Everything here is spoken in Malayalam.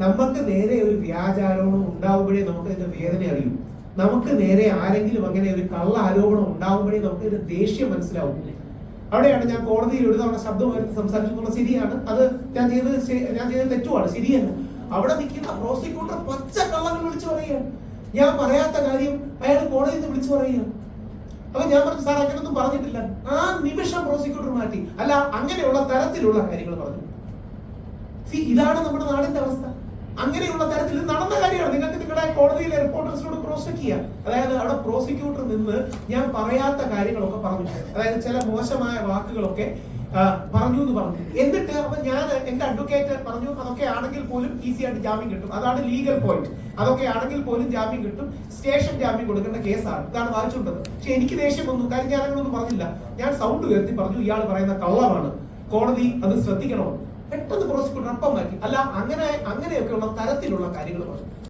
നമുക്ക് നേരെ ഒരു വ്യാജാരോപണം ഉണ്ടാവുമ്പോഴേ നമുക്ക് ഇതിന്റെ വേദന അറിയൂ. നമുക്ക് നേരെ ആരെങ്കിലും അങ്ങനെ ഒരു കള്ള ആരോപണം ഉണ്ടാവുമ്പോഴേ നമുക്ക് ഇതിന്റെ ദേഷ്യം മനസ്സിലാവും. അവിടെയാണ് ഞാൻ കോടതിയിൽ ഒരു തവണ ശബ്ദം ഉയർത്തി സംസാരിച്ചിട്ടുള്ള ശരിയാണ്. അത് ഞാൻ ചെയ്തത് ഞാൻ ചെയ്തത് തെറ്റുമാണ് ശരിയല്ല. അവിടെ നിൽക്കുന്ന പ്രോസിക്യൂട്ടർ പച്ച കള്ളങ്ങൾ വിളിച്ചു പറയുകയാണ്. ഞാൻ പറയാത്ത കാര്യം അയാൾ കോടതിയിൽ നിന്ന് വിളിച്ചു പറയുകയാണ്. അപ്പൊ ഞാൻ പറഞ്ഞു സാർ അങ്ങനൊന്നും പറഞ്ഞിട്ടില്ല. ആ നിമിഷം പ്രോസിക്യൂട്ടർ മാറ്റി. അല്ല അങ്ങനെയുള്ള തരത്തിലുള്ള കാര്യങ്ങൾ പറഞ്ഞു. സി ഇതാണ് നമ്മുടെ നാടിന്റെ അവസ്ഥ. അങ്ങനെയുള്ള തരത്തിൽ നടന്ന കാര്യമാണ്. നിങ്ങൾക്ക് നിങ്ങളുടെ കോടതിയിലെ റിപ്പോർട്ടേഴ്സിനോട് ക്രോസ് ചെക്ക് ചെയ്യാം. അതായത് അവിടെ പ്രോസിക്യൂട്ടർ നിന്ന് ഞാൻ പറയാത്ത കാര്യങ്ങളൊക്കെ പറഞ്ഞു അതായത് ചില മോശമായ വാക്കുകളൊക്കെ പറഞ്ഞു എന്ന് പറഞ്ഞു. എന്നിട്ട് അപ്പൊ ഞാൻ എന്റെ അഡ്വക്കേറ്റ് പറഞ്ഞു അതൊക്കെ ആണെങ്കിൽ പോലും ഈസി ആയിട്ട് ജാമ്യം കിട്ടും. അതാണ് ലീഗൽ പോയിന്റ് അതൊക്കെ ആണെങ്കിൽ പോലും ജാമ്യം കിട്ടും. സ്റ്റേഷൻ ജാമ്യം കൊടുക്കേണ്ട കേസാണ്. ഇതാണ് വായിച്ചുകൊണ്ടത്. പക്ഷെ എനിക്ക് ദേഷ്യം വന്നു. കാര്യം ഞാൻ പറഞ്ഞില്ല. ഞാൻ സൗണ്ട് ഉയർത്തി പറഞ്ഞു. ഇയാൾ പറയുന്ന കള്ളമാണ്. കോടതി അത് ശ്രദ്ധിക്കണം. പെട്ടെന്ന് പ്രോസിക്യൂട്ടർ അപ്പം മാറ്റി അല്ല അങ്ങനെ അങ്ങനെയൊക്കെയുള്ള തരത്തിലുള്ള കാര്യങ്ങൾ പറഞ്ഞു